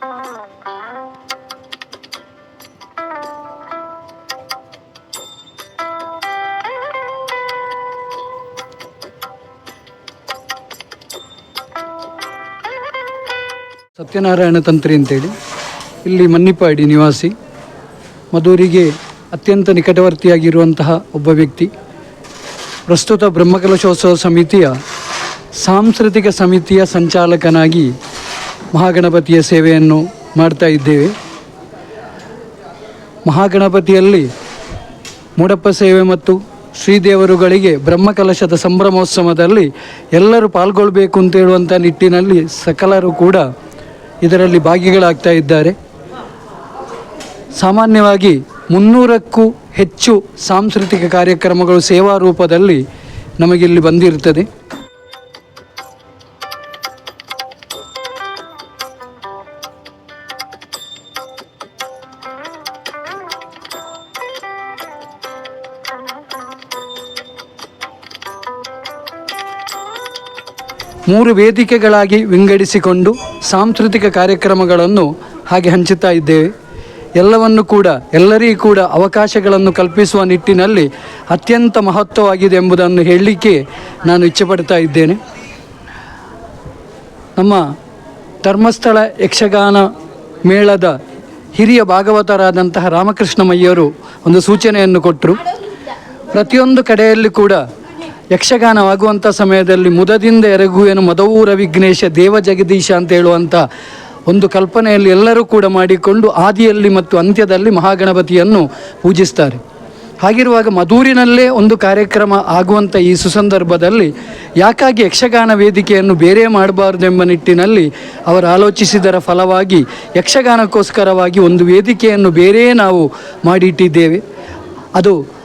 ಸತ್ಯನಾರಾಯಣ ತಂತ್ರಿ ಅಂತೇಳಿ. ಇಲ್ಲಿ ಮನ್ನಿಪಾಡಿ ನಿವಾಸಿ. ಮಧುರಿಗೆ ಅತ್ಯಂತ ನಿಕಟವರ್ತಿಯಾಗಿರುವಂತಹ ಒಬ್ಬ ವ್ಯಕ್ತಿ. ಪ್ರಸ್ತುತ ಬ್ರಹ್ಮಕಲಶೋತ್ಸವ ಸಮಿತಿಯ ಸಾಂಸ್ಕೃತಿಕ ಸಮಿತಿಯ ಸಂಚಾಲಕನಾಗಿ ಮಹಾಗಣಪತಿಯ ಸೇವೆಯನ್ನು ಮಾಡ್ತಾ ಇದ್ದೇವೆ. ಮಹಾಗಣಪತಿಯಲ್ಲಿ ಮೂಡಪ್ಪ ಸೇವೆ ಮತ್ತು ಶ್ರೀದೇವರುಗಳಿಗೆ ಬ್ರಹ್ಮಕಲಶದ ಸಂಭ್ರಮೋತ್ಸವದಲ್ಲಿ ಎಲ್ಲರೂ ಪಾಲ್ಗೊಳ್ಬೇಕು ಅಂತ ಹೇಳುವಂಥ ನಿಟ್ಟಿನಲ್ಲಿ ಸಕಲರು ಕೂಡ ಇದರಲ್ಲಿ ಭಾಗಿಗಳಾಗ್ತಾ ಇದ್ದಾರೆ. ಸಾಮಾನ್ಯವಾಗಿ ಮುನ್ನೂರಕ್ಕೂ ಹೆಚ್ಚು ಸಾಂಸ್ಕೃತಿಕ ಕಾರ್ಯಕ್ರಮಗಳು ಸೇವಾ ರೂಪದಲ್ಲಿ ನಮಗಿಲ್ಲಿ ಬಂದಿರುತ್ತದೆ. ಮೂರು ವೇದಿಕೆಗಳಾಗಿ ವಿಂಗಡಿಸಿಕೊಂಡು ಸಾಂಸ್ಕೃತಿಕ ಕಾರ್ಯಕ್ರಮಗಳನ್ನು ಹಾಗೆ ಹಂಚುತ್ತಾ ಇದ್ದೇವೆ. ಎಲ್ಲವನ್ನು ಕೂಡ, ಎಲ್ಲರಿಗೂ ಕೂಡ ಅವಕಾಶಗಳನ್ನು ಕಲ್ಪಿಸುವ ನಿಟ್ಟಿನಲ್ಲಿ ಅತ್ಯಂತ ಮಹತ್ವವಾಗಿದೆ ಎಂಬುದನ್ನು ಹೇಳಲಿಕ್ಕೆ ನಾನು ಇಚ್ಛೆಪಡ್ತಾ ಇದ್ದೇನೆ. ನಮ್ಮ ಧರ್ಮಸ್ಥಳ ಯಕ್ಷಗಾನ ಮೇಳದ ಹಿರಿಯ ಭಾಗವತರಾದಂತಹ ರಾಮಕೃಷ್ಣಮಯ್ಯರು ಒಂದು ಸೂಚನೆಯನ್ನು ಕೊಟ್ಟರು. ಪ್ರತಿಯೊಂದು ಕಡೆಯಲ್ಲಿ ಕೂಡ ಯಕ್ಷಗಾನವಾಗುವಂಥ ಸಮಯದಲ್ಲಿ ಮುದದಿಂದ ಎರಗುವೆನು ಮದವೂರ ವಿಘ್ನೇಶ ದೇವ ಜಗದೀಶ ಅಂತ ಹೇಳುವಂಥ ಒಂದು ಕಲ್ಪನೆಯಲ್ಲಿ ಎಲ್ಲರೂ ಕೂಡ ಮಾಡಿಕೊಂಡು ಆದಿಯಲ್ಲಿ ಮತ್ತು ಅಂತ್ಯದಲ್ಲಿ ಮಹಾಗಣಪತಿಯನ್ನು ಪೂಜಿಸ್ತಾರೆ. ಹಾಗಿರುವಾಗ ಮಧೂರಿನಲ್ಲೇ ಒಂದು ಕಾರ್ಯಕ್ರಮ ಆಗುವಂಥ ಈ ಸುಸಂದರ್ಭದಲ್ಲಿ ಯಾಕಾಗಿ ಯಕ್ಷಗಾನ ವೇದಿಕೆಯನ್ನು ಬೇರೆ ಮಾಡಬಾರ್ದೆಂಬ ನಿಟ್ಟಿನಲ್ಲಿ ಅವರು ಆಲೋಚಿಸಿದರ ಫಲವಾಗಿ ಯಕ್ಷಗಾನಕ್ಕೋಸ್ಕರವಾಗಿ ಒಂದು ವೇದಿಕೆಯನ್ನು ಬೇರೆಯೇ ನಾವು ಮಾಡಿಟ್ಟಿದ್ದೇವೆ. ಅದು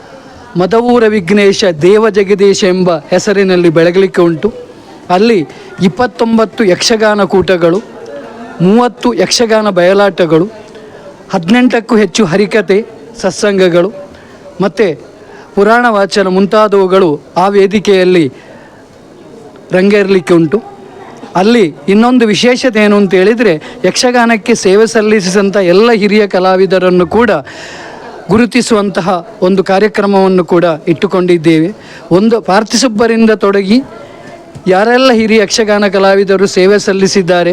ಮದವೂರ ವಿಘ್ನೇಶ ದೇವ ಜಗದೀಶ ಎಂಬ ಹೆಸರಿನಲ್ಲಿ ಬೆಳಗಲಿಕ್ಕೆ ಉಂಟು. ಅಲ್ಲಿ ಇಪ್ಪತ್ತೊಂಬತ್ತು ಯಕ್ಷಗಾನ ಕೂಟಗಳು, ಮೂವತ್ತು ಯಕ್ಷಗಾನ ಬಯಲಾಟಗಳು, ಹದಿನೆಂಟಕ್ಕೂ ಹೆಚ್ಚು ಹರಿಕತೆ ಸತ್ಸಂಗಗಳು, ಮತ್ತು ಪುರಾಣ ವಾಚನ ಮುಂತಾದವುಗಳು ಆ ವೇದಿಕೆಯಲ್ಲಿ ರಂಗೇರಲಿಕ್ಕೆ ಉಂಟು. ಅಲ್ಲಿ ಇನ್ನೊಂದು ವಿಶೇಷತೆ ಏನು ಅಂತ ಹೇಳಿದರೆ ಯಕ್ಷಗಾನಕ್ಕೆ ಸೇವೆ ಸಲ್ಲಿಸಿದಂಥ ಎಲ್ಲ ಹಿರಿಯ ಕಲಾವಿದರನ್ನು ಕೂಡ ಗುರುತಿಸುವಂತಹ ಒಂದು ಕಾರ್ಯಕ್ರಮವನ್ನು ಕೂಡ ಇಟ್ಟುಕೊಂಡಿದ್ದೇವೆ. ಒಂದು ಪಾರ್ಥಿಸುಬ್ಬರಿಂದ ತೊಡಗಿ ಯಾರೆಲ್ಲ ಹಿರಿಯ ಯಕ್ಷಗಾನ ಕಲಾವಿದರು ಸೇವೆ ಸಲ್ಲಿಸಿದ್ದಾರೆ,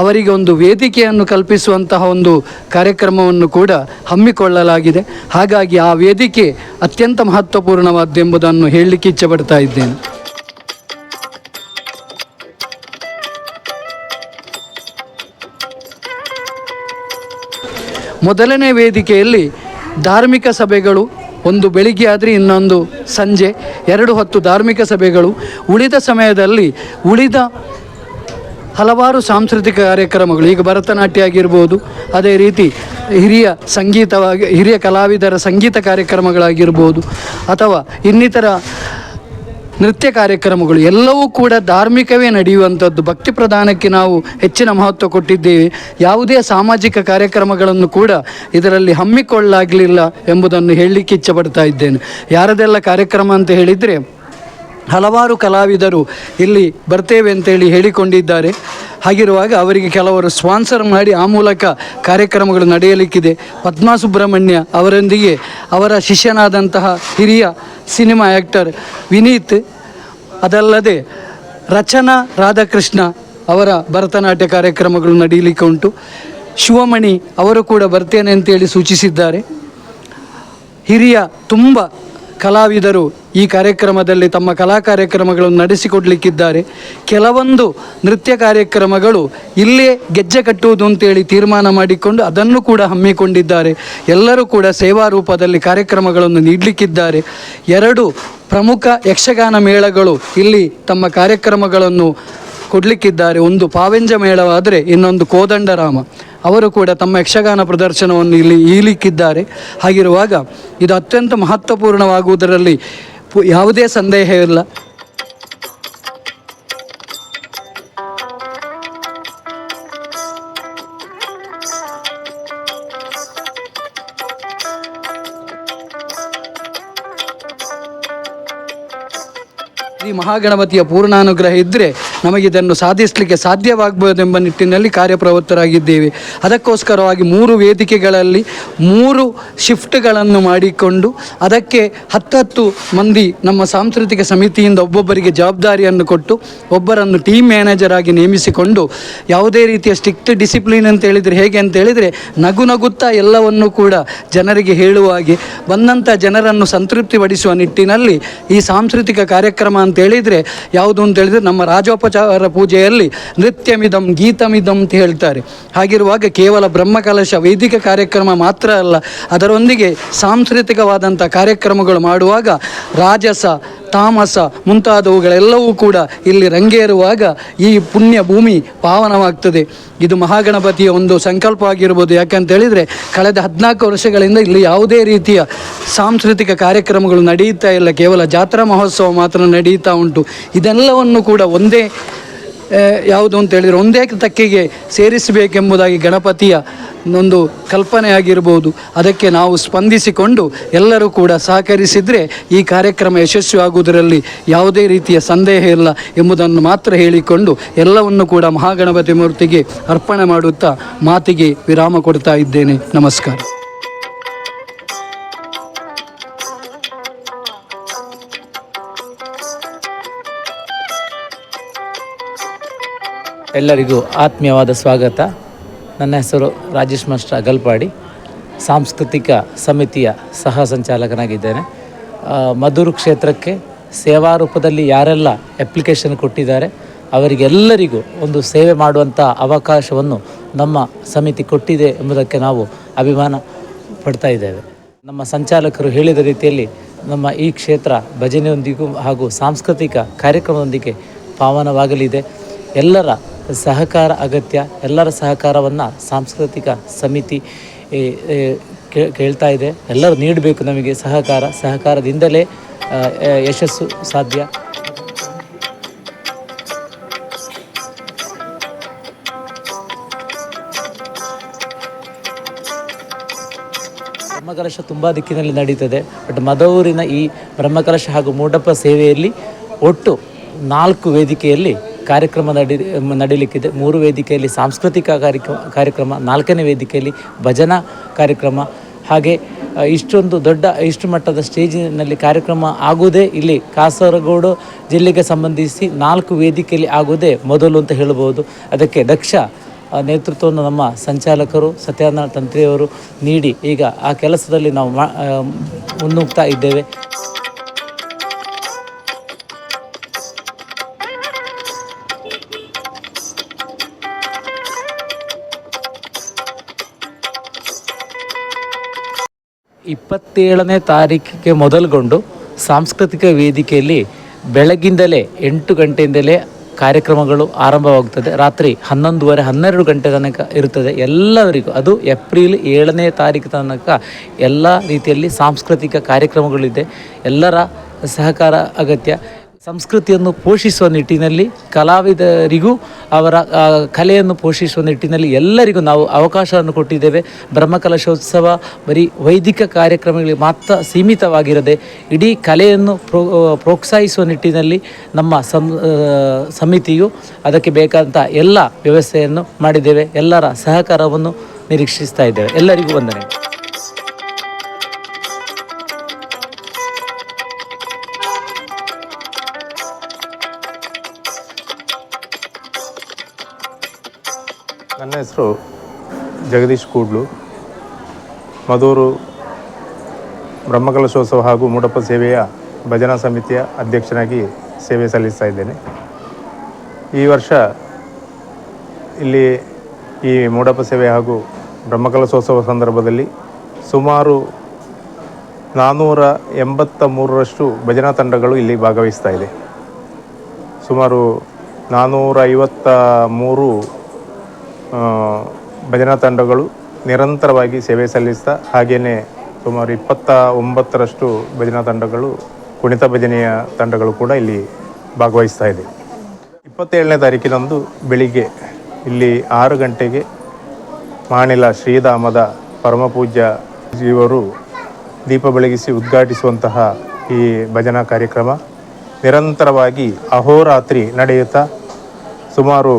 ಅವರಿಗೆ ಒಂದು ವೇದಿಕೆಯನ್ನು ಕಲ್ಪಿಸುವಂತಹ ಒಂದು ಕಾರ್ಯಕ್ರಮವನ್ನು ಕೂಡ ಹಮ್ಮಿಕೊಳ್ಳಲಾಗಿದೆ. ಹಾಗಾಗಿ ಆ ವೇದಿಕೆ ಅತ್ಯಂತ ಮಹತ್ವಪೂರ್ಣವಾದ್ದೆಂಬುದನ್ನು ಹೇಳಲಿಕ್ಕೆ ಇಚ್ಛೆಪಡ್ತಾ ಇದ್ದೇನೆ. ಮೊದಲನೇ ವೇದಿಕೆಯಲ್ಲಿ ಧಾರ್ಮಿಕ ಸಭೆಗಳು, ಒಂದು ಬೆಳಿಗ್ಗೆ ಆದರೆ ಇನ್ನೊಂದು ಸಂಜೆ, ಎರಡು ಹೊತ್ತು ಧಾರ್ಮಿಕ ಸಭೆಗಳು. ಉಳಿದ ಸಮಯದಲ್ಲಿ ಉಳಿದ ಹಲವಾರು ಸಾಂಸ್ಕೃತಿಕ ಕಾರ್ಯಕ್ರಮಗಳು, ಈಗ ಭರತನಾಟ್ಯ ಆಗಿರ್ಬೋದು ಅದೇ ರೀತಿ ಹಿರಿಯ ಸಂಗೀತವಾಗಿ, ಹಿರಿಯ ಕಲಾವಿದರ ಸಂಗೀತ ಕಾರ್ಯಕ್ರಮಗಳಾಗಿರ್ಬೋದು, ಅಥವಾ ಇನ್ನಿತರ ನೃತ್ಯ ಕಾರ್ಯಕ್ರಮಗಳು ಎಲ್ಲವೂ ಕೂಡ ಧಾರ್ಮಿಕವೇ ನಡೆಯುವಂಥದ್ದು. ಭಕ್ತಿ ಪ್ರಧಾನಕ್ಕೆ ನಾವು ಹೆಚ್ಚಿನ ಮಹತ್ವ ಕೊಟ್ಟಿದ್ದೇವೆ. ಯಾವುದೇ ಸಾಮಾಜಿಕ ಕಾರ್ಯಕ್ರಮಗಳನ್ನು ಕೂಡ ಇದರಲ್ಲಿ ಹಮ್ಮಿಕೊಳ್ಳಲಾಗಲಿಲ್ಲ ಎಂಬುದನ್ನು ಹೇಳಲಿಕ್ಕೆ ಇಚ್ಛಪಡ್ತಾ ಇದ್ದೇನೆ. ಯಾರದೆಲ್ಲ ಕಾರ್ಯಕ್ರಮ ಅಂತ ಹೇಳಿದರೆ ಹಲವಾರು ಕಲಾವಿದರು ಇಲ್ಲಿ ಬರ್ತೇವೆ ಅಂತೇಳಿ ಹೇಳಿಕೊಂಡಿದ್ದಾರೆ. ಹಾಗಿರುವಾಗ ಅವರಿಗೆ ಕೆಲವರು ಸ್ಪಾನ್ಸರ್ ಮಾಡಿ ಆ ಮೂಲಕ ಕಾರ್ಯಕ್ರಮಗಳು ನಡೆಯಲಿಕ್ಕಿದೆ. ಪದ್ಮಾ ಸುಬ್ರಹ್ಮಣ್ಯ ಅವರೊಂದಿಗೆ ಅವರ ಶಿಷ್ಯನಾದಂತಹ ಹಿರಿಯ ಸಿನಿಮಾ ಆ್ಯಕ್ಟರ್ ವಿನೀತ್, ಅದಲ್ಲದೆ ರಚನಾ ರಾಧಾಕೃಷ್ಣ ಅವರ ಭರತನಾಟ್ಯ ಕಾರ್ಯಕ್ರಮಗಳು ನಡೆಯಲಿಕ್ಕೆ ಉಂಟು. ಶಿವಮಣಿ ಅವರು ಕೂಡ ಬರ್ತೇನೆ ಅಂತೇಳಿ ಸೂಚಿಸಿದ್ದಾರೆ. ಹಿರಿಯ ತುಂಬ ಕಲಾವಿದರು ಈ ಕಾರ್ಯಕ್ರಮದಲ್ಲಿ ತಮ್ಮ ಕಲಾ ಕಾರ್ಯಕ್ರಮಗಳನ್ನು ನಡೆಸಿಕೊಡ್ಲಿಕ್ಕಿದ್ದಾರೆ. ಕೆಲವೊಂದು ನೃತ್ಯ ಕಾರ್ಯಕ್ರಮಗಳು ಇಲ್ಲೇ ಗೆಜ್ಜೆ ಕಟ್ಟುವುದು ಅಂತೇಳಿ ತೀರ್ಮಾನ ಮಾಡಿಕೊಂಡು ಅದನ್ನು ಕೂಡ ಹಮ್ಮಿಕೊಂಡಿದ್ದಾರೆ. ಎಲ್ಲರೂ ಕೂಡ ಸೇವಾ ರೂಪದಲ್ಲಿ ಕಾರ್ಯಕ್ರಮಗಳನ್ನು ನೀಡಲಿಕ್ಕಿದ್ದಾರೆ. ಎರಡು ಪ್ರಮುಖ ಯಕ್ಷಗಾನ ಮೇಳಗಳು ಇಲ್ಲಿ ತಮ್ಮ ಕಾರ್ಯಕ್ರಮಗಳನ್ನು ಕೊಡಲಿಕ್ಕಿದ್ದಾರೆ. ಒಂದು ಪಾವೆಂಜ ಮೇಳವಾದರೆ ಇನ್ನೊಂದು ಕೋದಂಡರಾಮ. ಅವರು ಕೂಡ ತಮ್ಮ ಯಕ್ಷಗಾನ ಪ್ರದರ್ಶನವನ್ನು ಇಲ್ಲಿ ಈಲಿಕ್ಕಿದ್ದಾರೆ ಹಾಗಿರುವಾಗ ಇದು ಅತ್ಯಂತ ಮಹತ್ವಪೂರ್ಣವಾಗುವುದರಲ್ಲಿ ಯಾವುದೇ ಸಂದೇಹವಿಲ್ಲ ಈ ಮಹಾಗಣಪತಿಯ ಪೂರ್ಣಾನುಗ್ರಹ ಇದ್ದರೆ ನಮಗಿದನ್ನು ಸಾಧಿಸಲಿಕ್ಕೆ ಸಾಧ್ಯವಾಗಬಹುದೆಂಬ ನಿಟ್ಟಿನಲ್ಲಿ ಕಾರ್ಯಪ್ರವೃತ್ತರಾಗಿದ್ದೇವೆ. ಅದಕ್ಕೋಸ್ಕರವಾಗಿ ಮೂರು ವೇದಿಕೆಗಳಲ್ಲಿ ಮೂರು ಶಿಫ್ಟ್ಗಳನ್ನು ಮಾಡಿಕೊಂಡು ಅದಕ್ಕೆ ಹತ್ತತ್ತು ಮಂದಿ ನಮ್ಮ ಸಾಂಸ್ಕೃತಿಕ ಸಮಿತಿಯಿಂದ ಒಬ್ಬೊಬ್ಬರಿಗೆ ಜವಾಬ್ದಾರಿಯನ್ನು ಕೊಟ್ಟು ಒಬ್ಬರನ್ನು ಟೀಮ್ ಮ್ಯಾನೇಜರ್ ಆಗಿ ನೇಮಿಸಿಕೊಂಡು ಯಾವುದೇ ರೀತಿಯ ಸ್ಟ್ರಿಕ್ಟ್ ಡಿಸಿಪ್ಲಿನ್ ಅಂತ ಹೇಳಿದರೆ ಹೇಗೆ ಅಂತ ಹೇಳಿದರೆ ನಗು ನಗುತ್ತಾ ಎಲ್ಲವನ್ನು ಕೂಡ ಜನರಿಗೆ ಹೇಳುವ ಹಾಗೆ ಬಂದಂಥ ಜನರನ್ನು ಸಂತೃಪ್ತಿಪಡಿಸುವ ನಿಟ್ಟಿನಲ್ಲಿ ಈ ಸಾಂಸ್ಕೃತಿಕ ಕಾರ್ಯಕ್ರಮ ಅಂತ ಹೇಳಿದರೆ ಯಾವುದು ಅಂತ ಹೇಳಿದರೆ ನಮ್ಮ ರಾಜೋಪಚಾರ ಪೂಜೆಯಲ್ಲಿ ನೃತ್ಯಮಿದಂ, ಗೀತಮಿದಂ ಅಂತ ಹೇಳ್ತಾರೆ. ಹಾಗಿರುವಾಗ ಕೇವಲ ಬ್ರಹ್ಮಕಲಶ, ವೈದಿಕ ಕಾರ್ಯಕ್ರಮ ಮಾತ್ರ ಅಲ್ಲ, ಅದರೊಂದಿಗೆ ಸಾಂಸ್ಕೃತಿಕವಾದಂಥ ಕಾರ್ಯಕ್ರಮಗಳು ಮಾಡುವಾಗ ರಾಜಸ ತಾಮಸ ಮುಂತಾದವುಗಳೆಲ್ಲವೂ ಕೂಡ ಇಲ್ಲಿ ರಂಗೇರುವಾಗ ಈ ಪುಣ್ಯ ಭೂಮಿ ಪಾವನವಾಗ್ತದೆ. ಇದು ಮಹಾಗಣಪತಿಯ ಒಂದು ಸಂಕಲ್ಪ ಆಗಿರ್ಬೋದು. ಯಾಕಂತ ಹೇಳಿದರೆ ಕಳೆದ ಹದಿನಾಲ್ಕು ವರ್ಷಗಳಿಂದ ಇಲ್ಲಿ ಯಾವುದೇ ರೀತಿಯ ಸಾಂಸ್ಕೃತಿಕ ಕಾರ್ಯಕ್ರಮಗಳು ನಡೆಯುತ್ತಾ ಇಲ್ಲ. ಕೇವಲ ಜಾತ್ರಾ ಮಹೋತ್ಸವ ಮಾತ್ರ ನಡೆಯುತ್ತಾ ಉಂಟು. ಇದೆಲ್ಲವನ್ನು ಕೂಡ ಒಂದೇ ಯಾವುದು ಅಂತ ಹೇಳಿದರೆ ಒಂದೇ ತಕ್ಕೆಗೆ ಸೇರಿಸಬೇಕೆಂಬುದಾಗಿ ಗಣಪತಿಯ ಒಂದು ಕಲ್ಪನೆ ಆಗಿರ್ಬೋದು. ಅದಕ್ಕೆ ನಾವು ಸ್ಪಂದಿಸಿಕೊಂಡು ಎಲ್ಲರೂ ಕೂಡ ಸಹಕರಿಸಿದರೆ ಈ ಕಾರ್ಯಕ್ರಮ ಯಶಸ್ವಿಯಾಗುವುದರಲ್ಲಿ ಯಾವುದೇ ರೀತಿಯ ಸಂದೇಹ ಇಲ್ಲ ಎಂಬುದನ್ನು ಮಾತ್ರ ಹೇಳಿಕೊಂಡು ಎಲ್ಲವನ್ನು ಕೂಡ ಮಹಾಗಣಪತಿ ಮೂರ್ತಿಗೆ ಅರ್ಪಣೆ ಮಾಡುತ್ತಾ ಮಾತಿಗೆ ವಿರಾಮ ಕೊಡ್ತಾ ಇದ್ದೇನೆ. ನಮಸ್ಕಾರ. ಎಲ್ಲರಿಗೂ ಆತ್ಮೀಯವಾದ ಸ್ವಾಗತ. ನನ್ನ ಹೆಸರು ರಾಜೇಶ್ ಮಾಸ್ಟರ್ ಅಗಲ್ಪಾಡಿ, ಸಾಂಸ್ಕೃತಿಕ ಸಮಿತಿಯ ಸಹ ಸಂಚಾಲಕನಾಗಿದ್ದೇನೆ. ಮಧುರು ಕ್ಷೇತ್ರಕ್ಕೆ ಸೇವಾ ರೂಪದಲ್ಲಿ ಯಾರೆಲ್ಲ ಅಪ್ಲಿಕೇಶನ್ ಕೊಟ್ಟಿದ್ದಾರೆ, ಅವರಿಗೆಲ್ಲರಿಗೂ ಒಂದು ಸೇವೆ ಮಾಡುವಂಥ ಅವಕಾಶವನ್ನು ನಮ್ಮ ಸಮಿತಿ ಕೊಟ್ಟಿದೆ ಎಂಬುದಕ್ಕೆ ನಾವು ಅಭಿಮಾನ ಪಡ್ತಾ ಇದ್ದೇವೆ. ನಮ್ಮ ಸಂಚಾಲಕರು ಹೇಳಿದ ರೀತಿಯಲ್ಲಿ ನಮ್ಮ ಈ ಕ್ಷೇತ್ರ ಭಜನೆಯೊಂದಿಗೂ ಹಾಗೂ ಸಾಂಸ್ಕೃತಿಕ ಕಾರ್ಯಕ್ರಮದೊಂದಿಗೆ ಪಾವನವಾಗಲಿದೆ. ಎಲ್ಲರ ಸಹಕಾರ ಅಗತ್ಯ, ಎಲ್ಲರ ಸಹಕಾರವನ್ನು ಸಾಂಸ್ಕೃತಿಕ ಸಮಿತಿ ಕೇಳ್ತಾ ಇದೆ. ಎಲ್ಲರೂ ನೀಡಬೇಕು ನಮಗೆ ಸಹಕಾರ. ಸಹಕಾರದಿಂದಲೇ ಯಶಸ್ಸು ಸಾಧ್ಯ. ಬ್ರಹ್ಮಕಲಶ ತುಂಬ ದಿಕ್ಕಿನಲ್ಲಿ ನಡೀತದೆ. ಬಟ್ ಮದವೂರಿನ ಈ ಬ್ರಹ್ಮಕಲಶ ಹಾಗೂ ಮೂಡಪ್ಪ ಸೇವೆಯಲ್ಲಿ ಒಟ್ಟು ನಾಲ್ಕು ವೇದಿಕೆಯಲ್ಲಿ ಕಾರ್ಯಕ್ರಮ ನಡಿ, ನಡೀಲಿಕ್ಕಿದೆ. ಮೂರು ವೇದಿಕೆಯಲ್ಲಿ ಸಾಂಸ್ಕೃತಿಕ ಕಾರ್ಯಕ್ರಮ ಕಾರ್ಯಕ್ರಮ, ನಾಲ್ಕನೇ ವೇದಿಕೆಯಲ್ಲಿ ಭಜನಾ ಕಾರ್ಯಕ್ರಮ. ಹಾಗೆ ಇಷ್ಟೊಂದು ದೊಡ್ಡ, ಇಷ್ಟು ಮಟ್ಟದ ಸ್ಟೇಜಿನಲ್ಲಿ ಕಾರ್ಯಕ್ರಮ ಆಗುವುದೇ ಇಲ್ಲಿ ಕಾಸರಗೋಡು ಜಿಲ್ಲೆಗೆ ಸಂಬಂಧಿಸಿ ನಾಲ್ಕು ವೇದಿಕೆಯಲ್ಲಿ ಆಗುವುದೇ ಮೊದಲು ಅಂತ ಹೇಳಬಹುದು. ಅದಕ್ಕೆ ದಕ್ಷ ನೇತೃತ್ವವನ್ನು ನಮ್ಮ ಸಂಚಾಲಕರು, ಸತ್ಯನಾರಾಯಣ ತಂತ್ರಿಯವರು ನೀಡಿ ಈಗ ಆ ಕೆಲಸದಲ್ಲಿ ನಾವು ಮುನ್ನುಗ್ತಾ ಇದ್ದೇವೆ. ಇಪ್ಪತ್ತೇಳನೇ ತಾರೀಕಿಗೆ ಮೊದಲುಗೊಂಡು ಸಾಂಸ್ಕೃತಿಕ ವೇದಿಕೆಯಲ್ಲಿ ಬೆಳಗಿಂದಲೇ ಎಂಟು ಗಂಟೆಯಿಂದಲೇ ಕಾರ್ಯಕ್ರಮಗಳು ಆರಂಭವಾಗುತ್ತದೆ. ರಾತ್ರಿ ಹನ್ನೊಂದುವರೆ, ಹನ್ನೆರಡು ಗಂಟೆ ತನಕ ಇರುತ್ತದೆ ಎಲ್ಲರಿಗೂ. ಅದು ಏಪ್ರಿಲ್ ಏಳನೇ ತಾರೀಕು ತನಕ ಎಲ್ಲ ರೀತಿಯಲ್ಲಿ ಸಾಂಸ್ಕೃತಿಕ ಕಾರ್ಯಕ್ರಮಗಳಿದೆ. ಎಲ್ಲರ ಸಹಕಾರ ಅಗತ್ಯ. ಸಂಸ್ಕೃತಿಯನ್ನು ಪೋಷಿಸುವ ನಿಟ್ಟಿನಲ್ಲಿ ಕಲಾವಿದರಿಗೂ ಅವರ ಕಲೆಯನ್ನು ಪೋಷಿಸುವ ನಿಟ್ಟಿನಲ್ಲಿ ಎಲ್ಲರಿಗೂ ನಾವು ಅವಕಾಶವನ್ನು ಕೊಟ್ಟಿದ್ದೇವೆ. ಬ್ರಹ್ಮಕಲಶೋತ್ಸವ ಬರೀ ವೈದಿಕ ಕಾರ್ಯಕ್ರಮಗಳಿಗೆ ಮಾತ್ರ ಸೀಮಿತವಾಗಿರದೆ ಇಡೀ ಕಲೆಯನ್ನು ಪ್ರೋ ಪ್ರೋತ್ಸಾಹಿಸುವ ನಿಟ್ಟಿನಲ್ಲಿ ನಮ್ಮ ಸಂ ಸಮಿತಿಯು ಅದಕ್ಕೆ ಬೇಕಾದಂಥ ಎಲ್ಲ ವ್ಯವಸ್ಥೆಯನ್ನು ಮಾಡಿದ್ದೇವೆ. ಎಲ್ಲರ ಸಹಕಾರವನ್ನು ನಿರೀಕ್ಷಿಸ್ತಾ ಇದ್ದೇವೆ. ಎಲ್ಲರಿಗೂ ವಂದನೆ ನನ್ನ ಹೆಸರು ಜಗದೀಶ್ ಕೂಡ್ಲು. ಮದೂರು ಬ್ರಹ್ಮಕಲಶೋತ್ಸವ ಹಾಗೂ ಮೂಡಪ್ಪ ಸೇವೆಯ ಭಜನಾ ಸಮಿತಿಯ ಅಧ್ಯಕ್ಷನಾಗಿ ಸೇವೆ ಸಲ್ಲಿಸ್ತಾ ಇದ್ದೇನೆ. ಈ ವರ್ಷ ಇಲ್ಲಿ ಈ ಮೂಡಪ್ಪ ಸೇವೆ ಹಾಗೂ ಬ್ರಹ್ಮಕಲಶೋತ್ಸವ ಸಂದರ್ಭದಲ್ಲಿ ಸುಮಾರು ನಾನ್ನೂರ ಎಂಬತ್ತ ಮೂರರಷ್ಟು ಭಜನಾ ತಂಡಗಳು ಇಲ್ಲಿ ಭಾಗವಹಿಸ್ತಾ ಇದೆ. ಸುಮಾರು ನಾನ್ನೂರ ಐವತ್ತ ಮೂರು ಭಜನಾ ತಂಡಗಳು ನಿರಂತರವಾಗಿ ಸೇವೆ ಸಲ್ಲಿಸ್ತಾ ಹಾಗೆಯೇ ಸುಮಾರು ಇಪ್ಪತ್ತ ಒಂಬತ್ತರಷ್ಟು ಭಜನಾ ತಂಡಗಳು, ಕುಣಿತ ಭಜನೆಯ ತಂಡಗಳು ಕೂಡ ಇಲ್ಲಿ ಭಾಗವಹಿಸ್ತಾ ಇದೆ. ಇಪ್ಪತ್ತೇಳನೇ ತಾರೀಕಿನಂದು ಬೆಳಿಗ್ಗೆ ಇಲ್ಲಿ ಆರು ಗಂಟೆಗೆ ಮಾಣಿಲ ಶ್ರೀಧಾಮದ ಪರಮಪೂಜ್ಯ ಜೀವರು ದೀಪ ಬೆಳಗಿಸಿ ಉದ್ಘಾಟಿಸುವಂತಹ ಈ ಭಜನಾ ಕಾರ್ಯಕ್ರಮ ನಿರಂತರವಾಗಿ ಅಹೋರಾತ್ರಿ ನಡೆಯುತ್ತಾ ಸುಮಾರು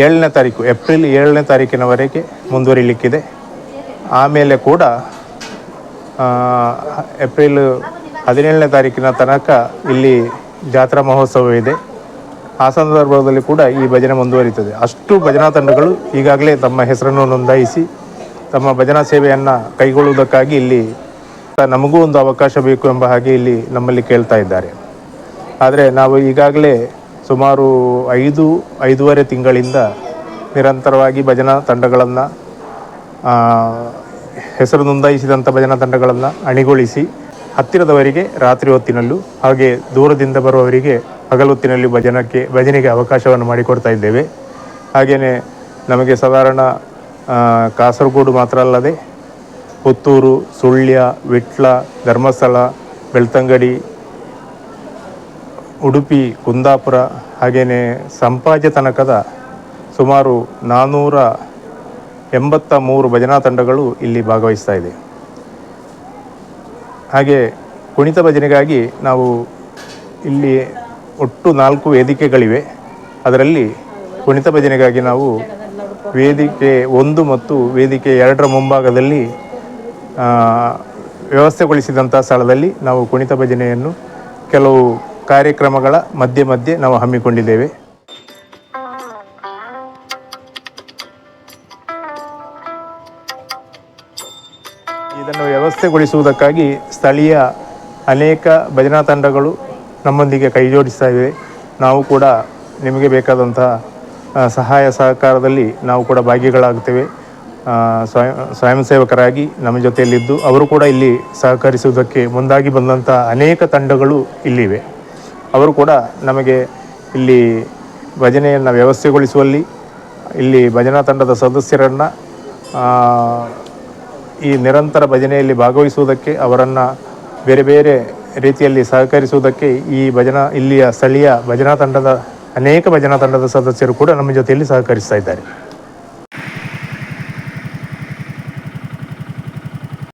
ಏಳನೇ ತಾರೀಕು, ಏಪ್ರಿಲ್ ಏಳನೇ ತಾರೀಕಿನವರೆಗೆ ಮುಂದುವರಿಲಿಕ್ಕಿದೆ. ಆಮೇಲೆ ಕೂಡ ಏಪ್ರಿಲ್ ಹದಿನೇಳನೇ ತಾರೀಕಿನ ತನಕ ಇಲ್ಲಿ ಜಾತ್ರಾ ಮಹೋತ್ಸವ ಇದೆ. ಆ ಸಂದರ್ಭದಲ್ಲಿ ಕೂಡ ಈ ಭಜನೆ ಮುಂದುವರಿತದೆ. ಅಷ್ಟು ಭಜನಾ ತಂಡಗಳು ಈಗಾಗಲೇ ತಮ್ಮ ಹೆಸರನ್ನು ನೋಂದಾಯಿಸಿ, ತಮ್ಮ ಭಜನಾ ಸೇವೆಯನ್ನು ಕೈಗೊಳ್ಳುವುದಕ್ಕಾಗಿ ಇಲ್ಲಿ ನಮಗೂ ಒಂದು ಅವಕಾಶ ಬೇಕು ಎಂಬ ಹಾಗೆ ಇಲ್ಲಿ ನಮ್ಮಲ್ಲಿ ಕೇಳ್ತಾ ಇದ್ದಾರೆ. ಆದರೆ ನಾವು ಈಗಾಗಲೇ ಸುಮಾರು ಐದು, ಐದೂವರೆ ತಿಂಗಳಿಂದ ನಿರಂತರವಾಗಿ ಭಜನಾ ತಂಡಗಳನ್ನು ಹೆಸರು ನೋಂದಾಯಿಸಿದಂಥ ಭಜನಾ ತಂಡಗಳನ್ನು ಅಣಿಗೊಳಿಸಿ ಹತ್ತಿರದವರಿಗೆ ರಾತ್ರಿ ಹೊತ್ತಿನಲ್ಲೂ ಹಾಗೆ ದೂರದಿಂದ ಬರುವವರಿಗೆ ಹಗಲೊತ್ತಿನಲ್ಲಿ ಭಜನಕ್ಕೆ, ಭಜನೆಗೆ ಅವಕಾಶವನ್ನು ಮಾಡಿಕೊಡ್ತಾ ಇದ್ದೇವೆ. ಹಾಗೆಯೇ ನಮಗೆ ಸಾಧಾರಣ ಕಾಸರಗೋಡು ಮಾತ್ರ ಅಲ್ಲದೆ ಪುತ್ತೂರು, ಸುಳ್ಯ, ವಿಟ್ಲ, ಧರ್ಮಸ್ಥಳ, ಬೆಳ್ತಂಗಡಿ ಉಡುಪಿ, ಕುಂದಾಪುರ ಹಾಗೆಯೇ ಸಂಪಾಜೆ ತನಕದ ಸುಮಾರು ನಾನ್ನೂರ ಎಂಬತ್ತ ಮೂರು ಭಜನಾ ತಂಡಗಳು ಇಲ್ಲಿ ಭಾಗವಹಿಸ್ತಾ ಇದೆ. ಹಾಗೆ ಕುಣಿತ ಭಜನೆಗಾಗಿ ನಾವು ಇಲ್ಲಿ ಒಟ್ಟು ನಾಲ್ಕು ವೇದಿಕೆಗಳಿವೆ. ಅದರಲ್ಲಿ ಕುಣಿತ ಭಜನೆಗಾಗಿ ನಾವು ವೇದಿಕೆ ಒಂದು ಮತ್ತು ವೇದಿಕೆ ಎರಡರ ಮುಂಭಾಗದಲ್ಲಿ ವ್ಯವಸ್ಥೆಗೊಳಿಸಿದಂಥ ಸ್ಥಳದಲ್ಲಿ ನಾವು ಕುಣಿತ ಭಜನೆಯನ್ನು ಕೆಲವು ಕಾರ್ಯಕ್ರಮಗಳ ಮಧ್ಯೆ ಮಧ್ಯೆ ನಾವು ಹಮ್ಮಿಕೊಂಡಿದ್ದೇವೆ. ಇದನ್ನು ವ್ಯವಸ್ಥೆಗೊಳಿಸುವುದಕ್ಕಾಗಿ ಸ್ಥಳೀಯ ಅನೇಕ ಭಜನಾ ತಂಡಗಳು ನಮ್ಮೊಂದಿಗೆ ಕೈಜೋಡಿಸ್ತಾ ಇವೆ. ನಾವು ಕೂಡ ನಿಮಗೆ ಬೇಕಾದಂತಹ ಸಹಾಯ ಸಹಕಾರದಲ್ಲಿ ನಾವು ಕೂಡ ಭಾಗಿಗಳಾಗ್ತೇವೆ. ಸ್ವಯಂ ಸ್ವಯಂ ಸೇವಕರಾಗಿ ನಮ್ಮ ಜೊತೆಯಲ್ಲಿದ್ದು ಅವರು ಕೂಡ ಇಲ್ಲಿ ಸಹಕರಿಸುವುದಕ್ಕೆ ಮುಂದಾಗಿ ಬಂದಂಥ ಅನೇಕ ತಂಡಗಳು ಇಲ್ಲಿವೆ. ಅವರು ಕೂಡ ನಮಗೆ ಇಲ್ಲಿ ಭಜನೆಯನ್ನು ವ್ಯವಸ್ಥೆಗೊಳಿಸುವಲ್ಲಿ, ಇಲ್ಲಿ ಭಜನಾ ತಂಡದ ಸದಸ್ಯರನ್ನು ಈ ನಿರಂತರ ಭಜನೆಯಲ್ಲಿ ಭಾಗವಹಿಸುವುದಕ್ಕೆ, ಅವರನ್ನು ಬೇರೆ ಬೇರೆ ರೀತಿಯಲ್ಲಿ ಸಹಕರಿಸುವುದಕ್ಕೆ ಈ ಭಜನಾ, ಇಲ್ಲಿಯ ಸ್ಥಳೀಯ ಭಜನಾ ತಂಡದ, ಅನೇಕ ಭಜನಾ ತಂಡದ ಸದಸ್ಯರು ಕೂಡ ನಮ್ಮ ಜೊತೆಯಲ್ಲಿ ಸಹಕರಿಸ್ತಾ ಇದ್ದಾರೆ.